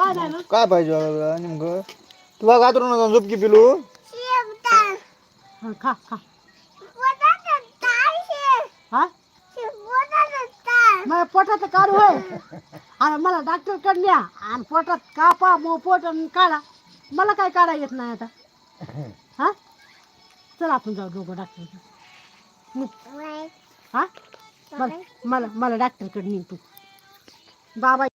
काय काय पाहिजे बाबा नेमकं? तुला गातरून जाऊन झोपकी पिलू. हा, खा खा. हा? माझ्या पोटात काढ होय. आणि मला डॉक्टरकडे न्या. आणि पोटात कापा मग पोट आणि काढा. मला काय काढा येत नाही आता. हा? चल आपण जाऊ दोघं डॉक्टर हा? मला मला मला डॉक्टरकडे नेऊ तू बाबा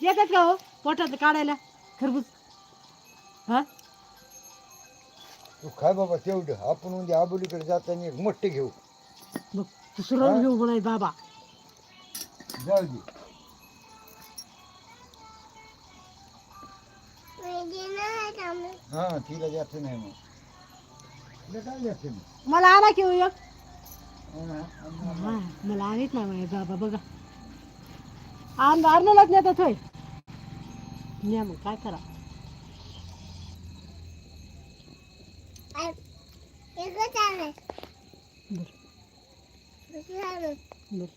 येतात का हो? पोटात काढायला? खरबूज. हा? तू काय बाबा तेवढं. आपण म्हणजे आबोलीकडे जाताना एक मोठे घेऊ. बघ दुसरं घेऊ म्हणाय बाबा. जाऊ दे. हा तिला जास्त नाही मग. तिला काय जास्त नाही? मला आला की हो एक. हा, हा. हा, मला आणत नाही माझे बाबा बघा. आण अर्नलाच नेतात होय. न्या मग काय करा? बर. बर.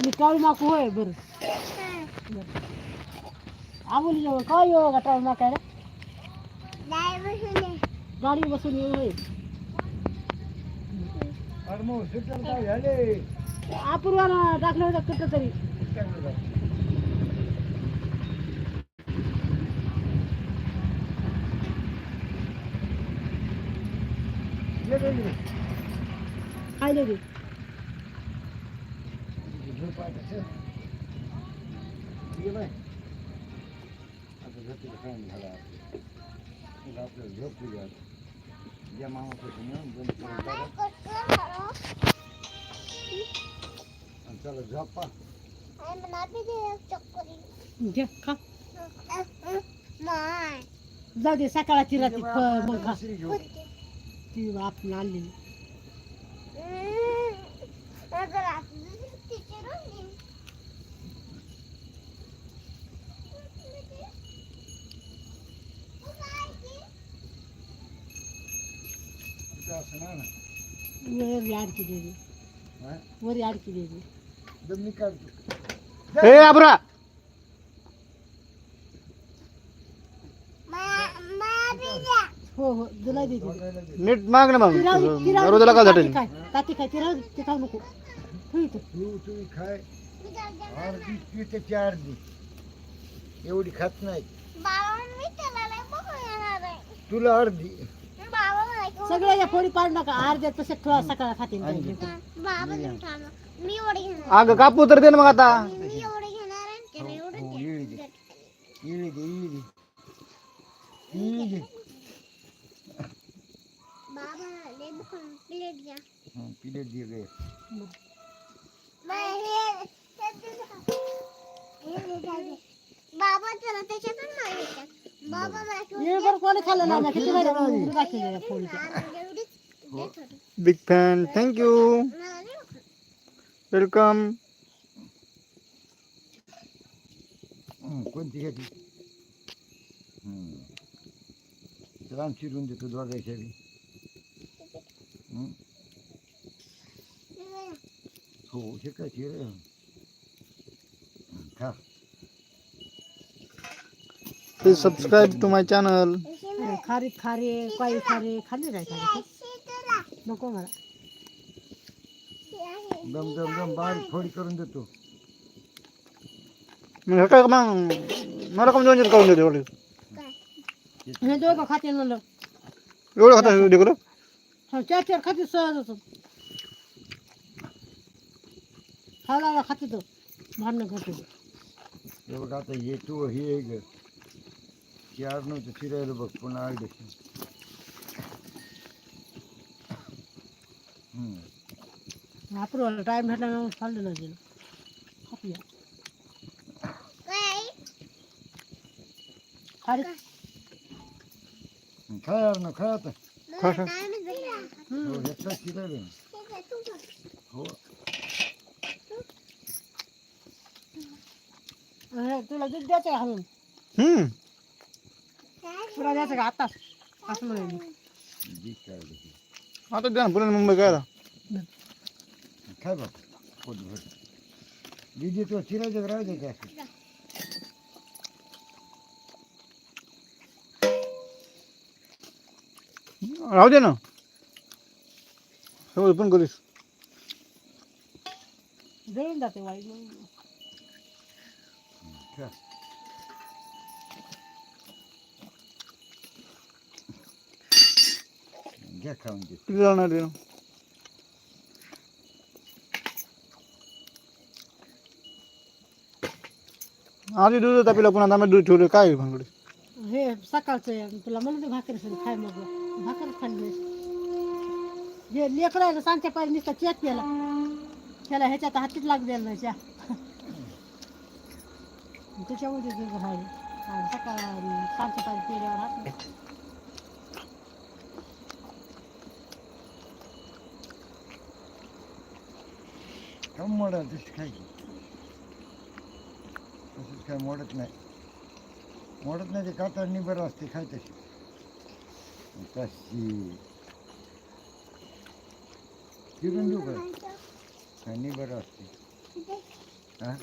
मी टाळू माकू होय बर. आबोली जवळ काय येऊ का टाळू माकायला गाडी बसून येऊ होय. अरे मग सुट्ट्याला काय झाले अपूर्वाला टाकलं होतं कुठं तरी. ये रे, ये. काय लगे झोप आहे कसं? ये बाय. आता झोपेचा time झाला आपला. मग आपल्याला झोप दिली आता. ज्या मामापासून ना बंद करून टाका. आणि चला झोपा घे खा जाऊ दे सकाळची रात्री फ- मग खा दुसरी झोप. ती आपण आणलेली इथं असं नाही ना. वर हा? वर मी काढतो. ए आबरा! हो हो तुला दे दे बघायला दे. नीट माग ना मग. ती ती का काय ताती काय ती ते खाऊ नको. ठेव इथं. तू तुम्ही खाय. अर्धी पिठाची अर्धी एवढी खात नाही. तुला अर्धी सगळ्या या फोडी पाडू नका अर्ध्या तसे ठेवा सकाळ खाते मी एवढे घेणार अगं कापू तर दे ना मग आता मी एवढे घेणार आणि त्याला एवढं हो, इळी दे इळी दे इळी दे इळी दे बाबा ले बुकून प्लेट घ्या हं, प्लेट दे गे बाय, हे- हे दे ना. हे दे, दे, दे. बाबा चला त्याच्यातून नाही येतात. बाबा मला घेऊन ये बरं कोणी खाल्लं ना किती वेळा दाखवलं या फोडीच्या आणि एवढीच दे थोडी. बिग फॅन थँक्यू मला नाही बघत. वेलकम हं, कोणती घ्यायची हं. चला आम्ही चिरून देतो दोघांच्या बी हं? हे बघा. हो हे काय चिर हं, खा please subscribe to my channel खारी खारे काही खारे का शीतला. नको मला. दम दम दम बारीक फोडी करून देतो. मग हे काय मग? मला कमी दोनशे करून देतो एवढे? हे दोघं खाते म्हणलं एवढं खाता व्हिडिओ करू हो, चार चार खाते सहज होतं खायला खाते तो. भांडणं करते बघ आता हे तू हे ग चार नव्हतं चिरायला बघ पुन्हा हं आपण टाइम भेटला ना खाल्लं नाही गेलं खाते काय? खारी काय यार ना काय आता. हो ह्याचा चिरायला हे. हो। अरे, तुला दूध द्यायचं हम्म। तुला द्यायचं का आत्ताच असं म्हणेन मी. जी काढली आता द्या ना पुणे मुंबई काय काय बघ पोट भर दीदी तो चिरायचं राहू दे काय राहू दे ना हो पण करीस जळून जाते वाईट घ्या खाऊन दे किती जाणार ते आधी दूध तापिला पुन्हा आम्ही दूध ठेवलं काय भानगडे? हे सकाळचं आहे. तुला म्हणलं भाकर खाय मग. भाकर खाल्ली हे लेकरं आहे ना सांगते पाहिजे नुसतं चेक केला. त्याला ह्याच्यात हातीच लागू द्यायला नाही चहा त्याच्यामध्ये सकाळ सांगते पाहिजे पेल्यावर हात. नाही. कम मोडल तशी खायची तसंच काय मोडत नाही. मोडत नाही ते कातरणी बरं असते खाय तशी तशी. चिरून देऊ का? खाणी बरं असते. हा?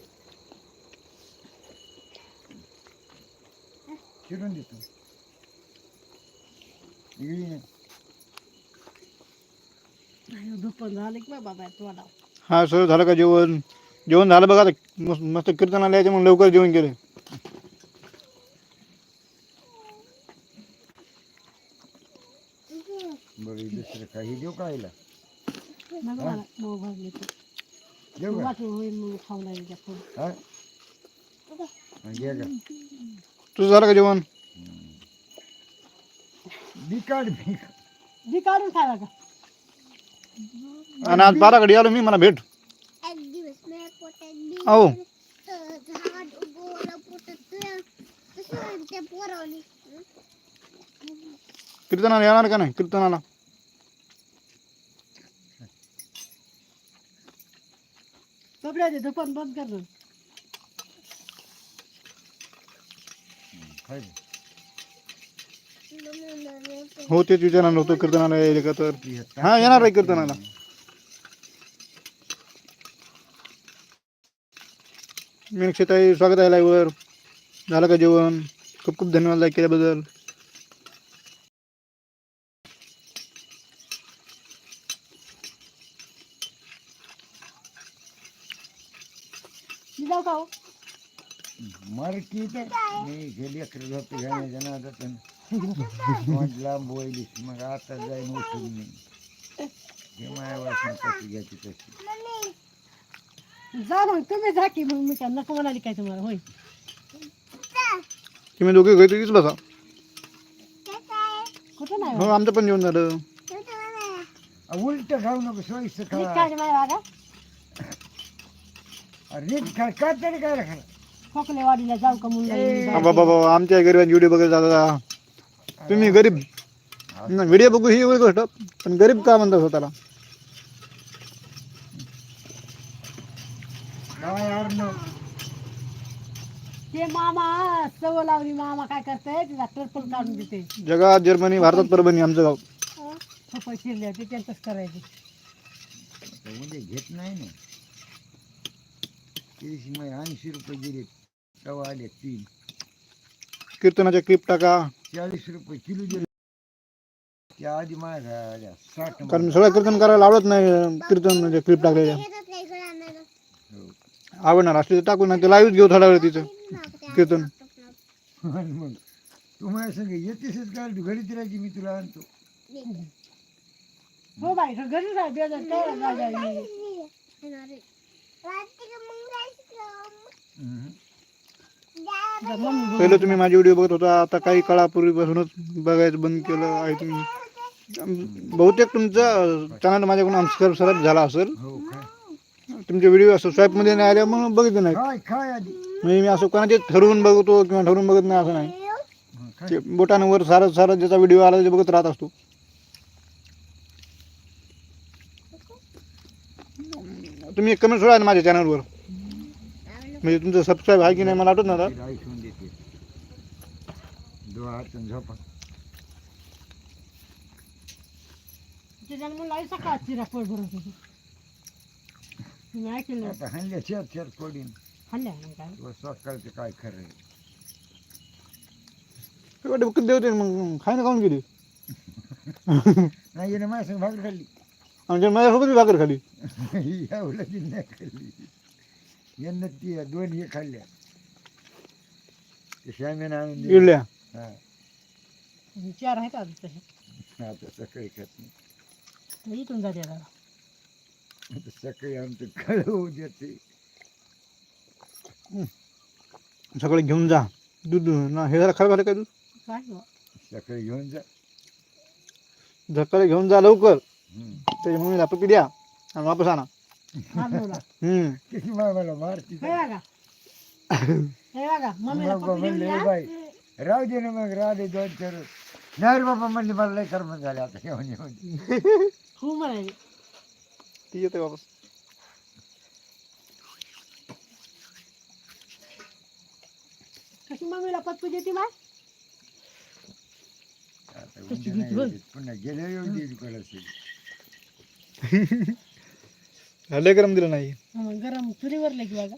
चिरून देतो. दुपार झालं की बाबा तोंडा हा सर झालं का जेवण? जेवण झालं बघा आता. मस्त मस्त कीर्तनाला यायचं म्हणून लवकर जेवण केलं बरं दुसरं काही देऊ का आईला? देऊ का. हा? हा, का तुझं झालं का जेवण? बिकाड बिकाड बी काढून खावा का? आणि आज बाराकडे आलो मी मला भेट एक दिवस माझ्या पोटात बी अहो तर झाड उगवलं पोटात तर कसं त्या पोरावली कीर्तनाला येणार का नाही कीर्तनाला कपड्याचे दुपार बंद कर ना. खाय हो तेच विचारणार नव्हतं कीर्तनाला यायला का तर? हा येणार आहे कीर्तनाला. मीनाक्षीताई स्वागत आहे लाईव्हवर झालं का जेवण? खूप खूप धन्यवाद लाईक केल्याबद्दल. मी जाऊ का तर? मी गेली अकरा जातो घ्यायच्या नादात तोंड लांब वळलीस मग आता जाईन उठून मी. हे माया वासना कशी घ्यायची तशी. जा मग तुम्ही जा की मग मी काय नको म्हणाली काय तुम्हाला होय. तुम्ही दोघे घरी तीच बसा. कुठं नाही हो आमचं पण जेवण झालं. उलट खाऊ नको सोयीचं नीट खा वागा नीट खा का तरी काय खा खोकलेवाडीला जाऊ का म्हणून. हा बाबा बाबा आमच्या गरिबांची व्हिडिओ बघत जाता तुम्ही गरीब व्हिडिओ बघू ही वेगळी गोष्ट पण गरीब का म्हणतात स्वतःला? काय यार न. ते मामा सवय लावली मामा काय करते तिला टर्पल काढून देते. जगात जर्मनी भारतात परभणी आमचं गाव. थोपा शिरल्या ते त्यांचंच करायचे. उद्या घेत नाही ना. मग ऐंशी रुपये गेले तवा आले तीन. कीर्तनाच्या क्लिप टाका. चाळीस रुपये किलो दिले त्या आधी माझ्या साठ कारण सगळं कीर्तन करायला आवडत नाही कीर्तन म्हणजे क्लिप टाकलेल्या हो. आवडणार असली तर टाकू नाही तर लाईव्ह घेऊ थोडा वेळ तिचं कीर्तन आणि मग तू माझ्या संग येतेसच काल तू घरीच राहायची मी तुला आणतो हो बाई घरी राहते काय राजा ही. हम्म. जा मम्मी बोल. पहिलं तुम्ही माझे व्हिडिओ बघत होता. आता काही काळापूर्वीपासूनच बघायचं बंद केलं आहे तुम्ही. बहुतेक तुमचं चॅनल माझ्याकडून अनसबस्क्राईब झाला असेल. हो तुमचे व्हिडिओ असं स्वाईपमध्ये नाही आले म्हणून बघितलं नाही. म्हणजे मी असं कोणाचे ठरवून बघतो किंवा ठरवून बघत नाही असं नाही. ते बोटांवर सारं सारं ज्याचा व्हिडिओ आला ते बघत राहत असतो. तुम्ही एक कमेंट सोडा ना माझ्या चॅनलवर म्हणजे तुमचं सबस्क्राईब आहे की नाही मला आठवत नाही झोपा. चिरा पोट भरून तुझी मी ऐकलं. आता हल्ल्या पडीन मग काय? व सकाळचं काय खरं आहे. देवते मग खायला खाऊन गेली? नाही येणं माझ्या भाकर खाल्ली. आमच्या माझ्यासोबत भाकर खाली नाही खाल्ली. यांना ती दोन हे खाल्ल्या. ते श्यामेनं आणून दिल्या. इडल्या. हा. आणि चार आहेत अजून तसे आता सकाळी खात नाही. तर इथून जाते दादा आता सकाळी आमचं कळवू देते सकाळी घेऊन जा. दूध ना हे जरा खराब झालं काय दूध? काय बुवा? सकाळी घेऊन जा. सकाळी घेऊन जा लवकर. हम्म. त्याच्या मम्मीला पप्पी द्या. आणि वापस आणा. हम्म. किती मामाला मारती हे बघा. हे बघा मम्मीला. बाई राहू दे ना मग राहू दे दोन चार. नाही बाबा म्हणले मला लय कर्म झाले आता येऊन येऊन. खूप म्हणायचे ती येते वापस कशी मम्मीला पप्पी देते माय आता कशी उद्या नाही बोल. येत. पुन्हा गेल्या येऊन देईल कोणाशी लय गरम दिलं नाही. मग गरम चुलीवर की बघा.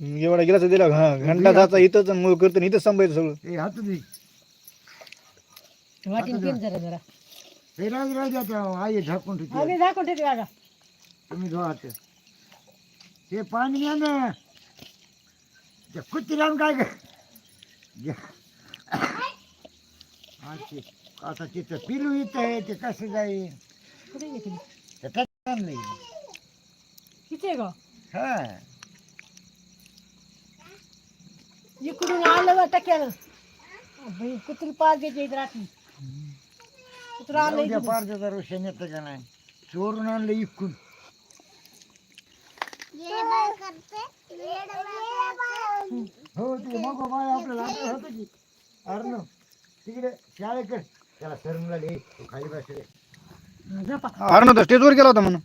एवढा गेला दिला. हा घंटा जायचा इथंच मूळ करतो इथंच सांभाळायचं सगळं. हात दे. वाटीन जरा जरा. हे आता आई झाकून ठेवते. आम्ही झाकून ठेवते बघा तुम्ही धुवा हात ते पाणी घ्या ना. त्या कुत्रीला काय घ्या. हा, ते- आता तिथं पिलू इथं आहे ते कसं जाईल? कुठे घेतली ते. किती आहे गं. हा. इकडून आलं टक्यानं बाई, कुत्री पाच देते इथं रात्री. कुत्रं आलं उद्या इकडून. पारचा रोशन येतं का नाही? चोरून आणलं इकून. करते. हो ते मग बाय आपल्याला आठवत होतं की? अरे न तिकडे शाळेकडे. त्याला सरून लागले तू खाली बसले झोपा अरे स्टेजवर गेला होता म्हणून.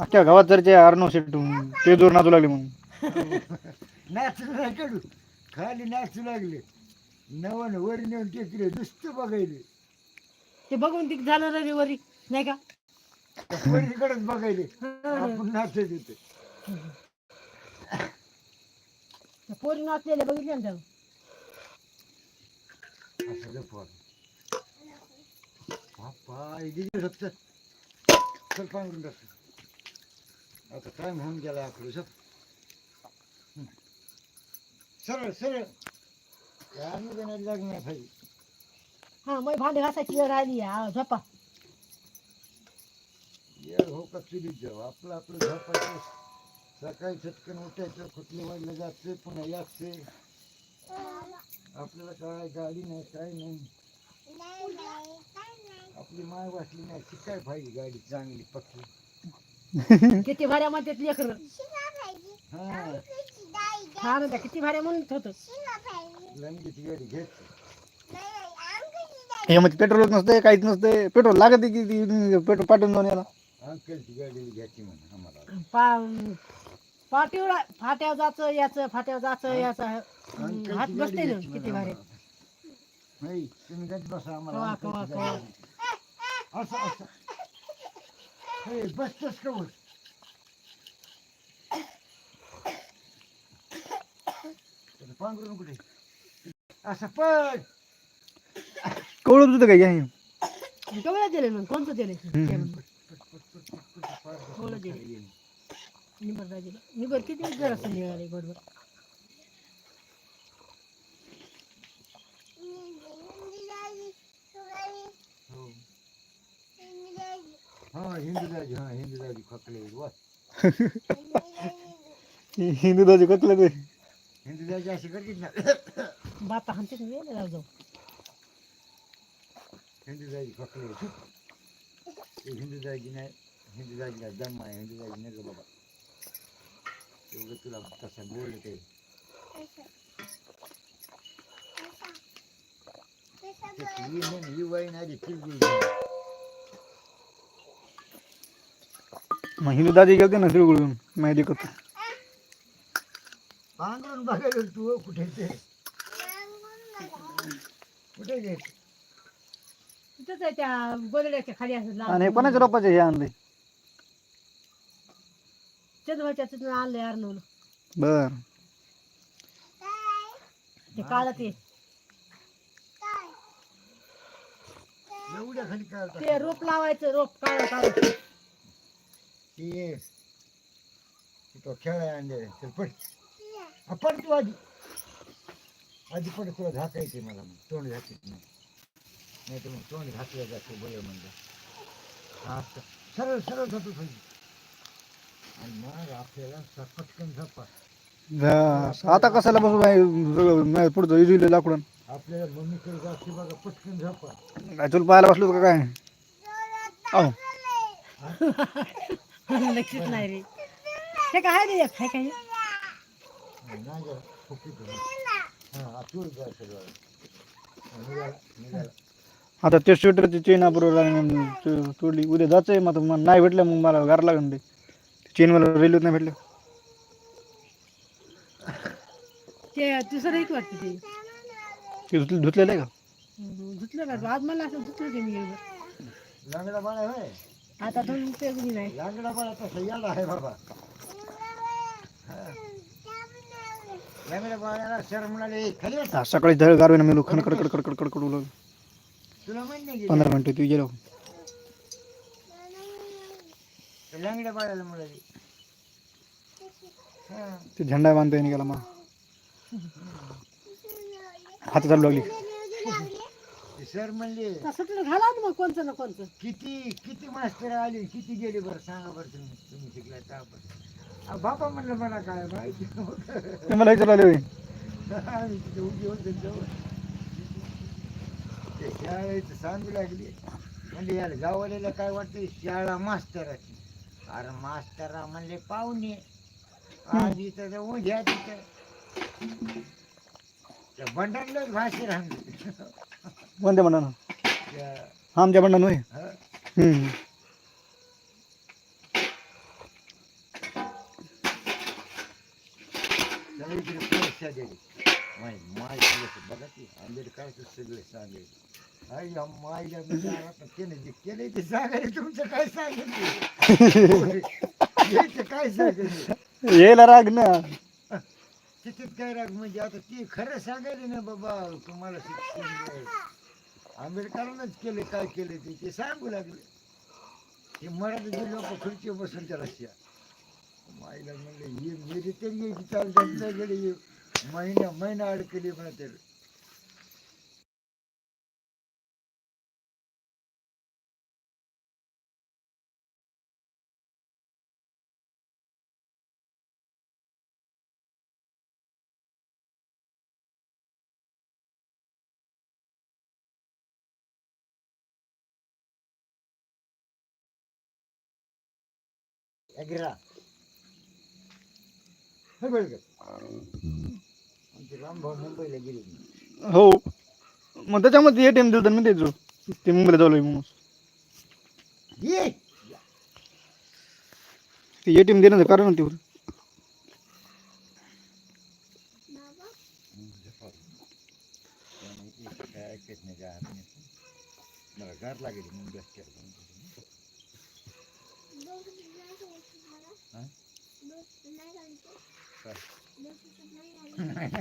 अख्ख्या गावात चर्चा अर्णव शेट स्टेजवर नाचू लागले म्हणून. नाचू नाही काढू खाली नाचू लागले. नवन वर नेऊन टेकले नुसतं बघायले. ते बघून ती झालं रविवारी नाही का? वरीकडेच बघायले. आपण नाचत येते त्या पोरी नाचलेले बघितले ना त्याला असं गप्पा बाप्पा इथे फक्त चल पांघरून टाक आता टाइम होऊन गेला आपलं सब सरळ सरळ. आम्ही देण्यात लागणार पाहिजे हा मग भांडे घासायची वेळ राहिली हा झोपा. येळ हो का चुलीत जाऊ आपलं आपलं झोपायचं. सकाळी चटकन उठायचं कुठले वाजलं जायचं पुन्हा यायचं. आपल्याला काय गाडी नाही काय नाही. काय. आपली माय वाचली नाही शिकाय पाहिजे गाडी चांगली पक्की. किती भाड्या म्हणतात लेकर. हा. हा म्हणता किती भाड्या म्हणत होतं. हे मध्ये पेट्रोल नसते काहीच नसते पेट्रोल लागत की ती पेट्रोल पाठवून जाऊन याला अंकलची गाडी घ्यायची म्हणून आम्हाला पा फाटीवर फाट्यावर जायचं याचं फाट्यावर जायचं याचं हात बसते ना किती भारी कवा, कवा, गाडी घ्यायची. असं असं हे बसतोस का बस त्याचं पांघरून कुठे असं पण कवळत होतं काय हे? केवढं दिले मग कोणतं दिले? बोला निबर दिलं. निबर किती जरा असं निघाले बरोबर हिंदी दाई, सुगाई, हिंदी दाई, हा हिंदू दाजी हा हिंदू दाजी खोकले वा हिंदी दाई. हिंदू दाजी कसलं ते हिंदू दाजी अशी करतील ना बाता हाणते ना वेळ जाऊ जाऊ हिंदू दाजी खोकले ते हिंदू दाजी नाही हिंदू दाजीला दम आहे हिंदू दाजी नाही बाबा एवढं तुला तसं बोललं ते असं. असं. ते ही नाही वाईन आली तिळगुळ घेऊन. मग हिंदू दादी गेलते ना तिळगुळून माहिती करतो बघायला तू कुठे ते? कुठे तिथंच आहे त्या गोदड्याच्या खाली असं. आणि हे कोणाच्या रोपाचे हे आणले? चंद्रभाच्या तिथून आणलंय अर्नवलं बर. ते काळं ते. एवढ्या खाली काय? ते रोप लावायचं रोप काळं काळं ते ते तो खेळाय आणले चल पड. हा, पड तू आधी. आधी पड तुला झाकायचे मला मग. तोंड झाकीत नाही. नाही तर मग तोंड घातलं जातं बरं म्हणलं. हा. सरळ सरळ जातो पाहिजे आणि मग आपल्याला पटकन झपा. आता कसाला बसू पुढचं इजुले लाकडून आपल्याला मम्मीकडे जाते बघा पटकन झपा तुला पाहायला बसलो का काय? अहो लक्षच नाही रे. हे काय रे? काय नाही जरा फुकीत हा चूळ जा सगळं. हा, निघाला निघाला. आता ते स्वेटरची चेन तोडली. उद्या जायचंय मग आता मला नाही भेटलं मग मला गार लागून ते. चेन मला रेल्वेत नाही भेटलं. ते दुसरं एक वाटतं ते. ते धुतले धुतलेलं आहे का? धुतलं का? आज मला असं धुतलं ते मी. एकदा. लांगडा बाळा होय. आता दोन बी नाही लांगडा बाळा तसा याला आहे बाबा हा. लांगडा बाळाला सर म्हणाले खाली बस. आज सकाळी धड गारवेनं मेलो खडखड कडकड उलवलं. तुला माहीत नाही गेली? पंधरा मिनिटं तू गेलो ते लांगड्या बाळाला म्हणाले हा. ते झेंडा बांधता गेला मला हात चालू लागली सर म्हणले तसं तुला घाला ना मग कोणचं ना कोणचं? किती किती मास्तर आले किती गेले बरं? सांगा बरं तुम्ही तुम्ही शिकला का बरं. बापा म्हणलं मला काय माहिती नव्हतं. मला विचारलं आले होय. आम्ही तिथे उभी होतो जवळ. ते शाळेत सांगू लागली. म्हणजे यार गावाला काय वाटतं शाळा मास्तराची. अरे मास्तरा म्हणले पाहुणे. आज इथं तर उद्या तिथं. बंडांनाच भाषे राहते कोणत्या बंडानं हा आमच्या बंडानं होय हम्म. परीक्षा माय माय बघा ती आंबेडकरचं सगळं सांगेल आई या मायला विचारात केलं जे केलं ते सांगायला तुमचं काय यायचं काय यायला राग ना तिथेच काय राग म्हणजे आता ते खरं सांगायला ना बाबा तुम्हाला शिक्षण. आंबेडकरांनाच केले काय केले ते ते सांगू लागले. ते मराठी लोक खुर्ची बसून त्याला रशिया. माईला म्हणलं ही मेरी तरी यायची महिना महिना अडकली म्हणा त्याला हे बघ आमचे रामभाऊ मुंबईला गेले हो मग त्याच्यामध्ये एटीएम दिलं मी द्यायचो ते मुंबईला जाऊ म्हणून ये ते एटीएम देण्याचं कारण होते. मला गार लागेल म्हणून जास्त केलं. हा? काय?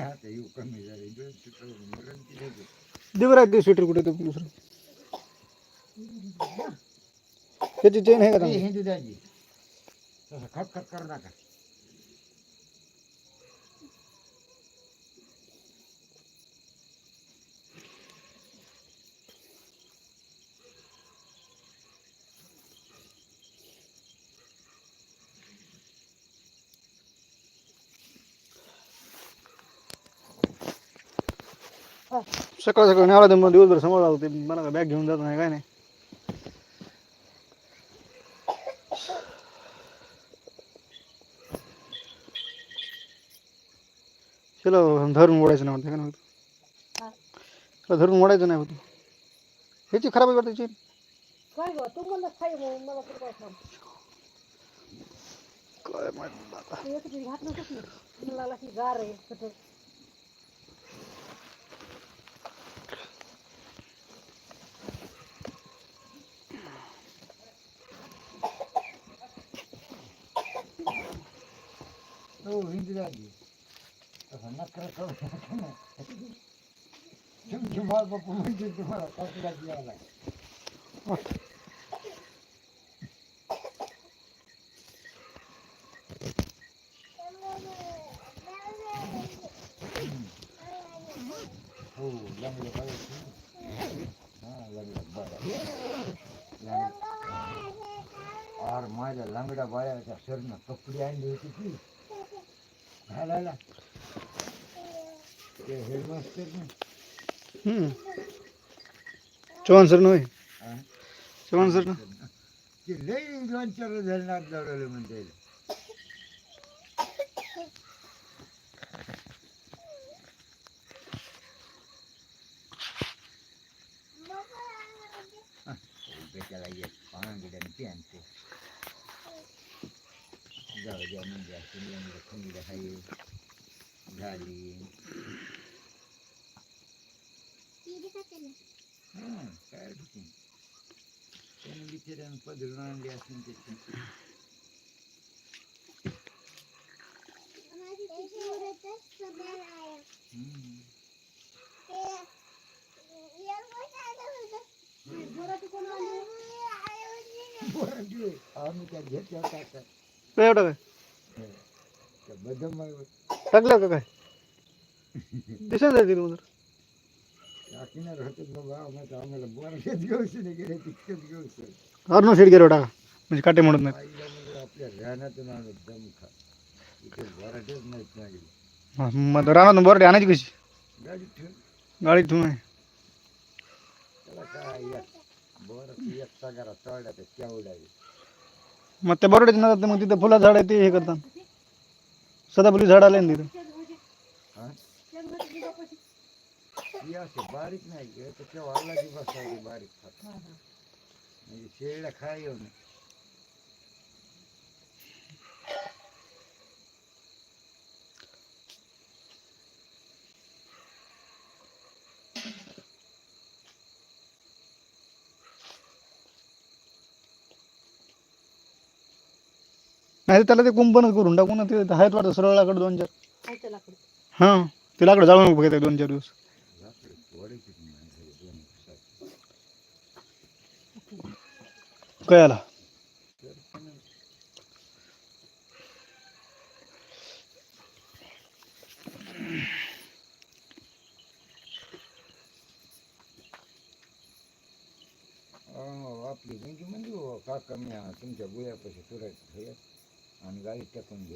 आता येऊ कमी झाले दोन शिकवून मरण केलं ते. दे बरं ते स्वेटर कुठे ते दुसरं त्याची चेन आहे का ते चांगली? हिंदू दाजी तसं खट खट करू नका सकाळ सकाळी न्यावला तर मग दिवसभर समोर होते मला काय बॅग घेऊन जात नाही काय नाही. चलो धरून ओढायचं नाही म्हणते का नाही धरून ओढायचं नाही होतं ह्याची खराब वाटते चेन. काय गं तू म्हणलं खाई म्हणून मला कुठं काय सांग काय माहीत आता ते एकच घातलं होतंच नाही मला की गार आहे कुठं हो इंदिरा जी तसा नकरा हो, करू नका ना. तुमची माल बापू म्हणजे तुम्हाला कचरा द्यायला हो लंगडं बघायचं हा लंगडं बघा आर माझ्या लंगड्या बाळ्याच्या सरनं कपडे आणली होती ती घालायला ते हेडमास्टर हम्म. चव्हाण सर नव्हे ना चव्हाण सर ना ते लई दोन चार धरणात दौडवलं म्हणते त्याला एक पांगड्याने प्यांते जाऊ द्या म्हणजे असं लंगडं खंगडं हाय झाली हा काय अडचण त्याने बिचाऱ्यानं पदरून आणली असेल त्याची हम्म. बरं दिवस. आम्ही त्या घेतल्या टाका काय एवढं काय त्या बदम टाकलं का काय दिसत आहे तिला उधर. टाकणार होतं बाबा आम्हाला आम्हाला बरं घेऊच नाही गेले तितकंच घेऊच अर्नो सीट गेलो टाका म्हणजे काटे म्हणत म्हणजे आपल्या रानातून आणत दम खा इथे बराटेच नाहीत. माझी हा, मग रानातून बरं आणायची कशी? गाडी ठेव गाडी ठेवून आहे. त्याला काय एक बरं एक सगारा चढला तर केवढा आहे मग त्या बरोडीच ना मग तिथं फुलं झाड आहे ते हे करतात. सदाफुली झाड आले ना तिथं. हा ही असे बारीक नाही की तर केव्हा आला की बसायची बारीक खात. म्हणजे शेळीला खाय येऊ नये. नाही तर त्याला ते कुंपणच करून टाकू ना ते आहेत वाटतं सरळाकडे दोन चार. लाकूड हां ते लाकडं जाळून बघायचं दोन चार दिवस लाकडं तोडायची की नाही हे दोन दिवसात. काय आपली म्हणजे म्हणजे हो, काका मी तुमच्या बुयापाशी फिरायचं आणि गाडी टाकून घे.